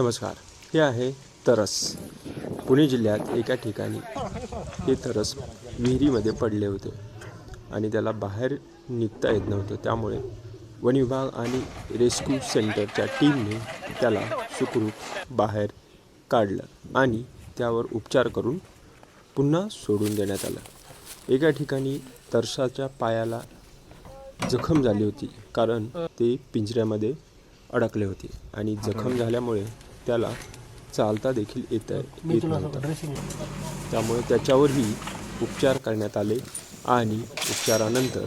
नमस्कार. हे आहे तरस. पुणे जिल्ह्यात एका ठिकाणी हे तरस विहिरीमध्ये पडले होते आणि त्याला बाहेर निघता येत नव्हतं. त्यामुळे वन विभाग आणि रेस्क्यू सेंटरच्या टीमने त्याला सुखरूप बाहेर काढलं आणि त्यावर उपचार करून पुन्हा सोडून देण्यात आलं. एका ठिकाणी तरसाच्या पायाला जखम झाली होती कारण ते पिंजऱ्यामध्ये अडकले होते आणि जखम झाल्यामुळे त्याला चालता देखील येत येत नव्हतं. त्यामुळे त्याच्यावरही उपचार करण्यात आले आणि उपचारानंतर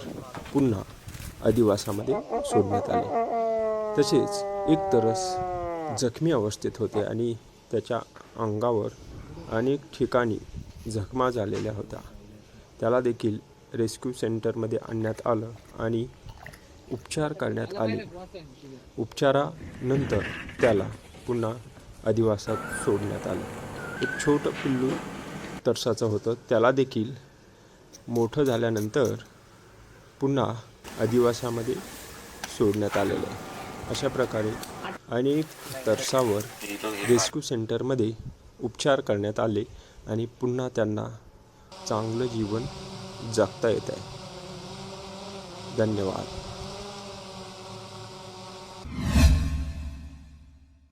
पुन्हा अधिवासामध्ये सोडण्यात आले. तसेच एक तरस जखमी अवस्थेत होते आणि त्याच्या अंगावर अनेक ठिकाणी जखमा झालेल्या होत्या. त्याला देखील रेस्क्यू सेंटरमध्ये आणण्यात आलं आणि उपचार करण्यात आले. उपचारानंतर त्याला पुन्हा अधिवासात सोडण्यात आलं. एक छोटं पिल्लू तरसाचं होतं. त्याला देखील मोठं झाल्यानंतर पुन्हा अधिवासामध्ये सोडण्यात आलेलं आहे. अशा प्रकारे अनेक तरसावर रेस्क्यू सेंटरमध्ये उपचार करण्यात आले आणि पुन्हा त्यांना चांगलं जीवन जगता येत आहे. धन्यवाद.